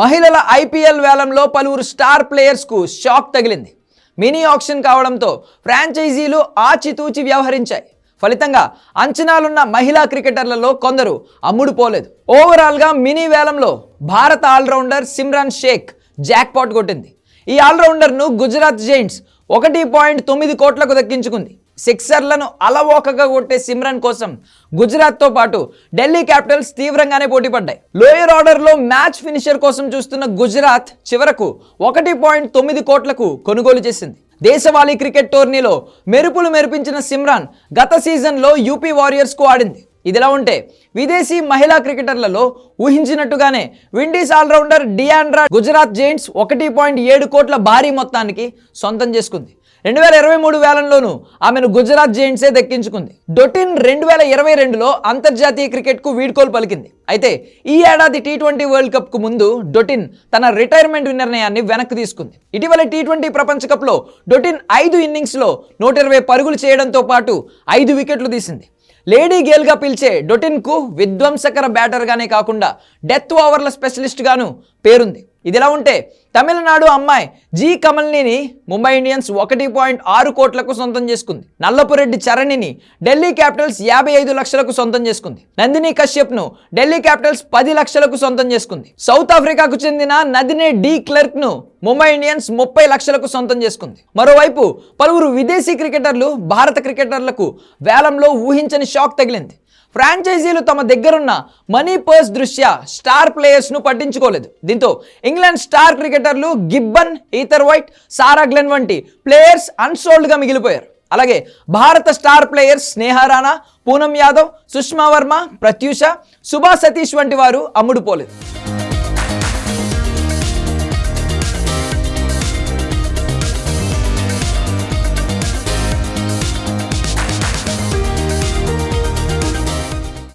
మహిళల ఐపీఎల్ వేలంలో పలువురు స్టార్ ప్లేయర్స్కు షాక్ తగిలింది. మినీ ఆప్షన్ కావడంతో ఫ్రాంచైజీలు ఆచితూచి వ్యవహరించాయి. ఫలితంగా అంచనాలున్న మహిళా క్రికెటర్లలో కొందరు అమ్ముడు పోలేదు. ఓవరాల్గా మినీ వేలంలో భారత ఆల్రౌండర్ సిమ్రాన్ షేక్ జాక్పాట్ కొట్టింది. ఈ ఆల్రౌండర్ను గుజరాత్ జైంట్స్ ఒకటి పాయింట్ తొమ్మిది కోట్లకు దక్కించుకుంది. సిక్సర్లను అలవోకగా కొట్టే సిమ్రన్ కోసం గుజరాత్తో పాటు ఢిల్లీ క్యాపిటల్స్ తీవ్రంగానే పోటీపడ్డాయి లోయర్ ఆర్డర్లో మ్యాచ్ ఫినిషర్ కోసం చూస్తున్న గుజరాత్ చివరకు ఒకటి పాయింట్ తొమ్మిది కోట్లకు కొనుగోలు చేసింది. దేశవాళీ క్రికెట్ టోర్నీలో మెరుపులు మెరిపించిన సిమ్రాన్ గత సీజన్లో యూపీ వారియర్స్కు ఆడింది. ఇదిలా ఉంటే విదేశీ మహిళా క్రికెటర్లలో ఊహించినట్టుగానే Windies allrounder Deandra Gujarat Giants ఒకటి పాయింట్ ఏడు కోట్ల భారీ మొత్తానికి సొంతం చేసుకుంది. రెండు వేల ఇరవై మూడు వేలంలోనూ ఆమెను గుజరాత్ జైంట్సే దక్కించుకుంది. డొటిన్ రెండు వేల ఇరవై రెండులో అంతర్జాతీయ క్రికెట్కు వీడ్కోలు పలికింది. అయితే ఈ ఏడాది టీ ట్వంటీ వరల్డ్ కప్కు ముందు డొటిన్ తన రిటైర్మెంట్ నిర్ణయాన్ని వెనక్కి తీసుకుంది. ఇటీవల టీ ట్వంటీ ప్రపంచ కప్లో డొటిన్ ఐదు ఇన్నింగ్స్లో నూట ఇరవై పరుగులు చేయడంతో పాటు ఐదు వికెట్లు తీసింది. లేడీ గేల్గా పిలిచే డొటిన్కు విధ్వంసకర బ్యాటర్గానే కాకుండా డెత్ ఓవర్ల స్పెషలిస్ట్గాను పేరుంది. ఇదిలా ఉంటే తమిళనాడు అమ్మాయి జీ కమల్నిని ముంబై ఇండియన్స్ ఒకటి పాయింట్ ఆరు కోట్లకు సొంతం చేసుకుంది. నల్లపురెడ్డి చరణిని ఢిల్లీ క్యాపిటల్స్ యాభై ఐదు లక్షలకు సొంతం చేసుకుంది. నందిని కశ్యప్ను ఢిల్లీ క్యాపిటల్స్ పది లక్షలకు సొంతం చేసుకుంది. సౌత్ ఆఫ్రికాకు చెందిన నదినే డి క్లర్క్ను ముంబై ఇండియన్స్ ముప్పై లక్షలకు సొంతం చేసుకుంది. మరోవైపు పలువురు విదేశీ క్రికెటర్లు భారత క్రికెటర్లకు వేలంలో ఊహించని షాక్ తగిలింది. ఫ్రాంచైజీలు తమ దగ్గరున్న మనీ పర్స్ దృష్ట్యా స్టార్ ప్లేయర్స్ను పట్టించుకోలేదు. దీంతో ఇంగ్లాండ్ స్టార్ క్రికెటర్లు Gibbon Peter Wyatt Sarah Glenn వంటి ప్లేయర్స్ అన్సోల్డ్గా మిగిలిపోయారు. అలాగే భారత స్టార్ ప్లేయర్స్ స్నేహారాణా పూనం యాదవ్ సుష్మా వర్మ ప్రత్యూష సుభా సతీష్ వంటి వారు అమ్ముడుపోలేదు.